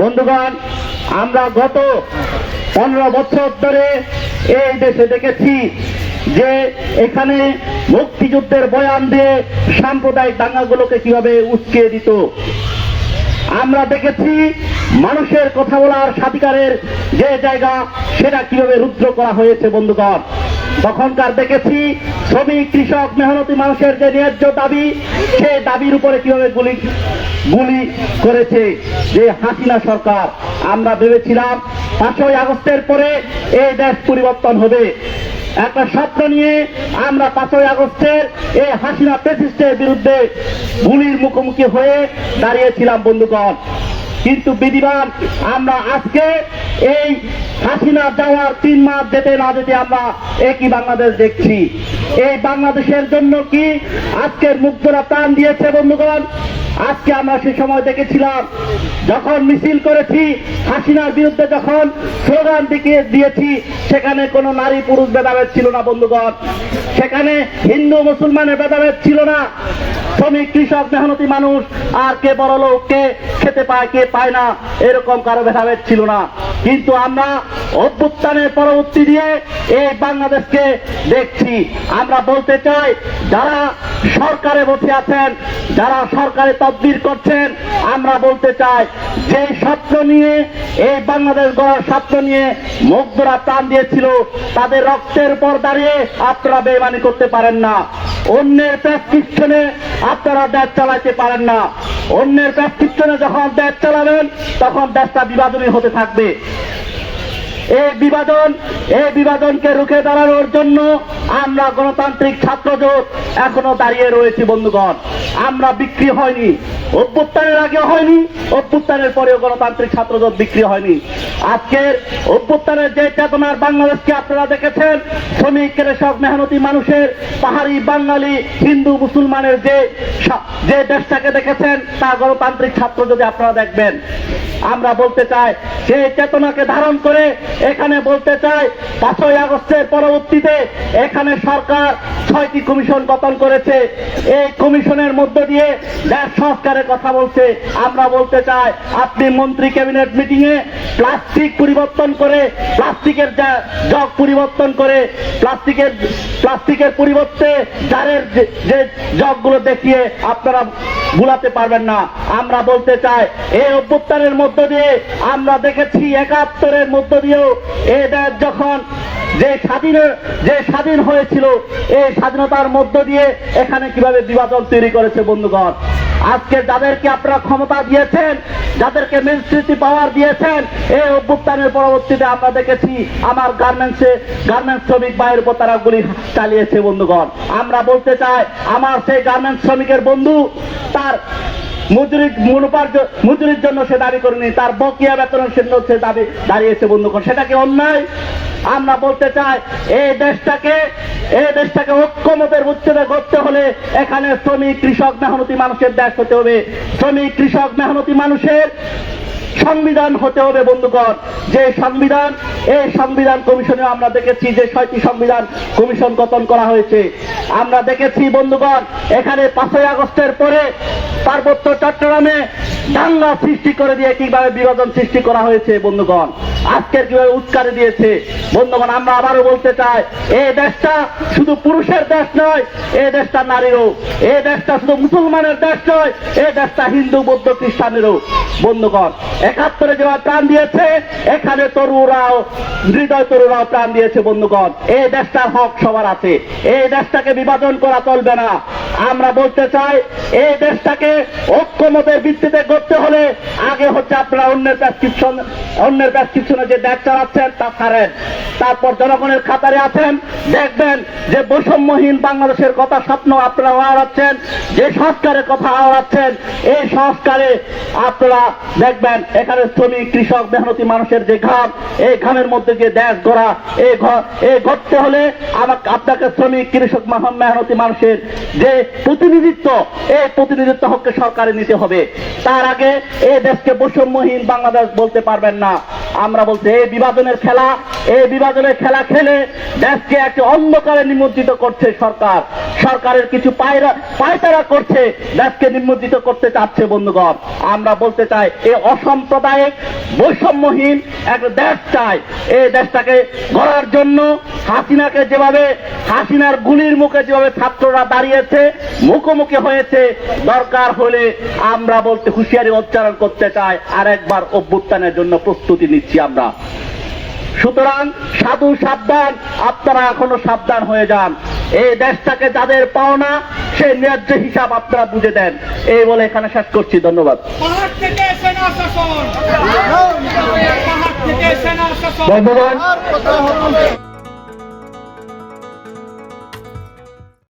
বন্ধুগণ, আমরা গত পনেরো বছর ধরে এই দেশে দেখেছি যে এখানে মুক্তিযুদ্ধের বয়ান দিয়ে সাম্প্রদায়িক দাঙ্গাগুলোকে কীভাবে উস্কে দিত। আমরা দেখেছি মানুষের কথা বলার স্বাধিকারের যে জায়গা, সেটা কীভাবে রুদ্র করা হয়েছে বন্ধুগণ। তখনকার দেখেছি শ্রমিক, কৃষক, মেহনতি মানুষের যে ন্যায্য দাবি সেই দাবির উপরে কীভাবে গুলি গুলি করেছে যে হাসিনা সরকার। আমরা ভেবেছিলাম পাঁচই আগস্টের পরে এই দেশ পরিবর্তন হবে। একটা স্বপ্ন নিয়ে আমরা পাঁচই আগস্টের এই হাসিনা পেসিস্টের বিরুদ্ধে গুলির মুখোমুখি হয়ে দাঁড়িয়েছিলাম, বন্ধুগণ। কিন্তু বিধিবান আমরা আজকে এই হাসিনা যাওয়ার তিন মাস যেতে না যেতে আমরা একই বাংলাদেশ দেখছি। এই বাংলাদেশের জন্য কি আজকের মুগ্ধরা প্রাণ দিয়েছে বন্ধুগণ? আজকে আমরা সে সময় দেখেছিলাম, যখন মিছিল করেছি, হাসিনার বিরুদ্ধে যখন স্লোগান দিকে দিয়েছি, সেখানে কোনো নারী পুরুষ ভেদাভেদ ছিল না, বন্ধুগণ। সেখানে হিন্দু মুসলমানের ভেদাভেদ ছিল না। শ্রমিক, কৃষক, মেহনতি মানুষ, আর কে বড় লোক, কে খেতে পায়, কে পায় না, এরকম কারও ভেদাভেদ ছিল না। কিন্তু আমরা অভ্যুত্থানের পরবর্তী দিয়ে এই বাংলাদেশকে দেখছি। আমরা বলতে চাই, যারা সরকারে বসে আছেন, যারা সরকারে তদবির করছেন, আমরা বলতে চাই, যে স্বপ্ন নিয়ে, এই বাংলাদেশ গড়ার স্বপ্ন নিয়ে মুগ্ধরা প্রাণ দিয়েছিল, তাদের রক্তের উপর দাঁড়িয়ে আপনারা বেমানি করতে পারেন না। অন্যের প্রেসক্রিপশনে আপনারা দেশ চালাইতে পারেন না। অন্যের প্রেসক্রিপশনে যখন দেশ চালাবেন, তখন দেশটা বিভাজনী হতে থাকবে। এই বিভাজন, এই বিভাজনকে রুখে দাঁড়ানোর জন্য আমরা গণতান্ত্রিক ছাত্র জোট এখনও দাঁড়িয়ে রয়েছি, বন্ধুগণ। আমরা বিক্রি হয়নি। অভ্যুত্থানের আগে হয়নি, অভ্যুত্থানের পরেও গণতান্ত্রিক ছাত্র জোট বিক্রি হয়নি। আজকের অভ্যুত্থানের যে চেতনার বাংলাদেশকে আপনারা দেখেছেন, শ্রমিক, কৃষক, মেহনতি মানুষের পাহাড়ি বাঙালি হিন্দু মুসলমানের যে যে দেশটাকে দেখেছেন, তা গণতান্ত্রিক ছাত্র যদি আপনারা দেখবেন। আমরা বলতে চাই সেই চেতনাকে ধারণ করে এখানে বলতে চাই, পাঁচই আগস্টের পরবর্তীতে এখানে সরকার ছয়টি কমিশন গঠন করেছে। এই কমিশনের মধ্য দিয়ে দেশ সংস্কারের কথা বলছে, আমরা বলতে চাই আপনি মন্ত্রী ক্যাবিনেট মিটিং এ প্লাস্টিক পরিবর্তন করে, প্লাস্টিকের জগ পরিবর্তন করে, প্লাস্টিকের প্লাস্টিকের পরিবর্তে জারের যে- জগগুলো দেখিয়ে আপনারা ভুলাতে পারবেন না। আমরা বলতে চাই এই অভ্যুত্থানের মধ্য দিয়ে আমরা দেখেছি একাত্তরের মধ্য দিয়েও এই দেশ যখন যে স্বাধীন যে স্বাধীন হয়েছিল, এই স্বাধীনতার মধ্য দিয়ে এখানে কীভাবে বিভাজন তৈরি করেছে বন্ধুগণ? আজকে যাদেরকে আপনারা ক্ষমতা দিয়েছেন, যাদেরকে মিনিস্ট্রিটি পাওয়ার দিয়েছেন, এই অভ্যুত্থানের পরবর্তীতে আমরা দেখেছি আমার গার্মেন্টসে গার্মেন্টস শ্রমিক ভাইয়ের উপর তারা গুলি চালিয়েছে বন্ধুগণ। আমরা বলতে চাই, আমার সেই গার্মেন্টস শ্রমিকের বন্ধু, তার মজুরি মুনাফার- মজুরির জন্য সে দাবি করেনি। তার বকিয়া বেতনের জন্য সে দাবি দাঁড়িয়েছে বন্ধুগণ। সেটা কি অন্যায়? আমরা বলতে চাই এই দেশটাকে এই দেশটাকে ঐক্যমতের উচ্ছেদে করতে হলে এখানে শ্রমিক, কৃষক, মেহনতি মানুষের দেশ হতে হবে। শ্রমিক, কৃষক, মেহনতি মানুষের সংবিধান হতে হবে, বন্ধুগণ। যে সংবিধান এই সংবিধান কমিশনে আমরা দেখেছি যে ছয়টি সংবিধান কমিশন গঠন করা হয়েছে। আমরা দেখেছি, বন্ধুগণ, এখানে পাঁচই আগস্টের পরে পার্বত্য চট্টগ্রামে দাঙ্গা সৃষ্টি করে দিয়ে কীভাবে বিভাজন সৃষ্টি করা হয়েছে, বন্ধুগণ। আজকের কীভাবে উৎকারে দিয়েছে। বন্ধুগণ, আমরা আবারও বলতে চাই এই দেশটা শুধু পুরুষের দেশ নয় এই দেশটা নারীরও এই দেশটা শুধু মুসলমানের দেশ নয় এই দেশটা হিন্দু, বৌদ্ধ, খ্রিস্টানেরও। বন্ধুগণ, একাত্তরে যারা প্রাণ দিয়েছে, এখানে তরুরাও হৃদয় তরুরাও প্রাণ দিয়েছে, বন্ধুগণ। এই দেশটার হক সবার আছে। এই দেশটাকে বিভাজন করা চলবে না। আমরা বলতে চাই এই দেশটাকে ঐক্যমতের ভিত্তিতে করতে হলে হচ্ছে আপনারা অন্যের প্রেসক্রিপশন অন্যের প্রেসক্রিপশনে যে দেশ চালাচ্ছেন, তা ছাড়েন। তারপর জনগণের খাতারে আছেন, দেখবেন যে বৈষম্যহীন বাংলাদেশের কথা স্বপ্ন আপনারা আওড়াচ্ছেন যে সংস্কারের কথা আওড়াচ্ছেন এই সংস্কারে আপনারা দেখবেন এখানে শ্রমিক, কৃষক, মেহনতি মানুষের যে ঘাম, এই ঘামের মধ্যে যে দেশ গড়া, এই এই ঘটতে হলে আমাকে, আপনাকে শ্রমিক, কৃষক, মহ- মেহনতি মানুষের যে প্রতিনিধিত্ব, এই প্রতিনিধিত্ব হককে সরকারে নিতে হবে। তার আগে এই দেশকে বৈষম্যহীন বাংলাদেশ বলতে পারবেন না। আমরা বলতে এই বিভাজনের খেলা, এই বিভাজনের খেলা খেলে দেশকে একটি অন্ধকারে নিমজ্জিত করছে সরকার। সরকারের কিছু পায়রা পায়তারা করছে, দেশকে নিমজ্জিত করতে চাচ্ছে বন্ধুগণ। আমরা বলতে চাই, এই অসাম্প্রদায়িক, বৈষম্যহীন একটা দেশ চাই। এই দেশটাকে গড়ার জন্য হাসিনাকে যেভাবে হাসিনার গুলির মুখে যেভাবে ছাত্ররা দাঁড়িয়েছে, মুখোমুখি হয়েছে, দরকার হলে আমরা বলতে হুঁশিয়ারি উচ্চারণ করতে চাই আর একবার অভ্যুত্থানের জন্য প্রস্তুতি নিচ্ছি আমরা। সুতরাং সাধু সাবধান আপনারা এখনও সাবধান হয়ে যান। এই দেশটাকে যাদের পাওনা সে ন্যায্য হিসাব আপনারা বুঝে দেন। এই বলে এখানে শেষ করছি ধন্যবাদ। বন্ধুগণ